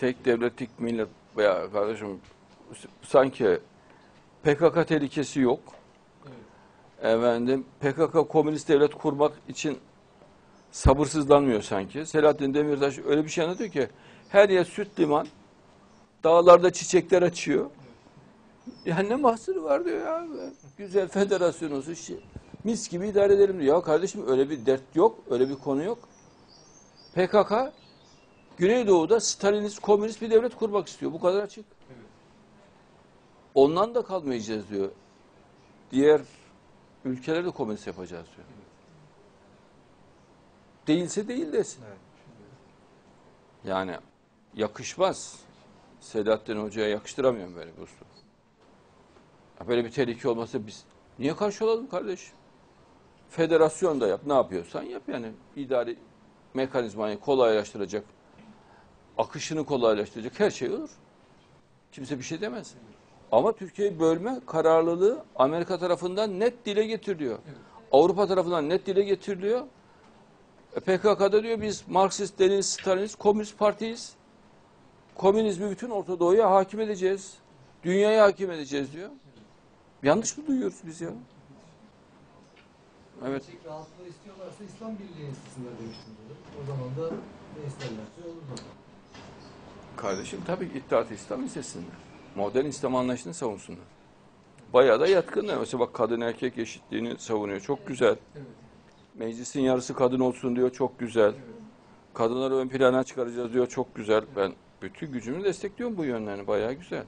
tek devletlik millet ya kardeşim sanki PKK tehlikesi yok. Efendim PKK komünist devlet kurmak için sabırsızlanmıyor sanki. Selahattin Demirtaş öyle bir şey anlatıyor ki her yer süt liman, dağlarda çiçekler açıyor. Ya ne mahsuru var diyor ya. Güzel federasyon olsun. Mis gibi idare edelim diyor. Ya kardeşim öyle bir dert yok, öyle bir konu yok. PKK Güneydoğu'da Stalinist, komünist bir devlet kurmak istiyor. Bu kadar açık. Ondan da kalmayacağız diyor. Diğer ülkeleri de komünist yapacağız diyor. Değilse değil desin. Yani yakışmaz. Selahattin Hoca'ya yakıştıramıyorum böyle bir usul. Böyle bir tehlike olmasa biz niye karşı olalım kardeş? Federasyon da yap, ne yapıyorsan yap yani. idari mekanizmayı kolaylaştıracak, akışını kolaylaştıracak her şey olur. Kimse bir şey demez. Ama Türkiye'yi bölme kararlılığı Amerika tarafından net dile getiriliyor. Avrupa tarafından net dile getiriliyor. E, PKK'da diyor biz Marksist, Leninist, Stalinist, Komünist Partiyiz. Komünizmi bütün Orta Doğu'ya hakim edeceğiz. Dünyaya hakim edeceğiz diyor. Yanlış mı duyuyoruz biz ya? Evet. Rahatlığı istiyorlarsa İslam Birliği istesinler demiştim. O zaman da ne da. Kardeşim tabii ki İttihat-ı İslam istesinler. Modern İslam anlayışını savunsunlar. Bayağı da yatkınlar. Mesela bak kadın erkek eşitliğini savunuyor. Çok güzel. Evet. Meclisin yarısı kadın olsun diyor. Çok güzel. Kadınları ön plana çıkaracağız diyor. Çok güzel. Ben bütün gücümü destekliyorum bu yönlerini. Bayağı güzel.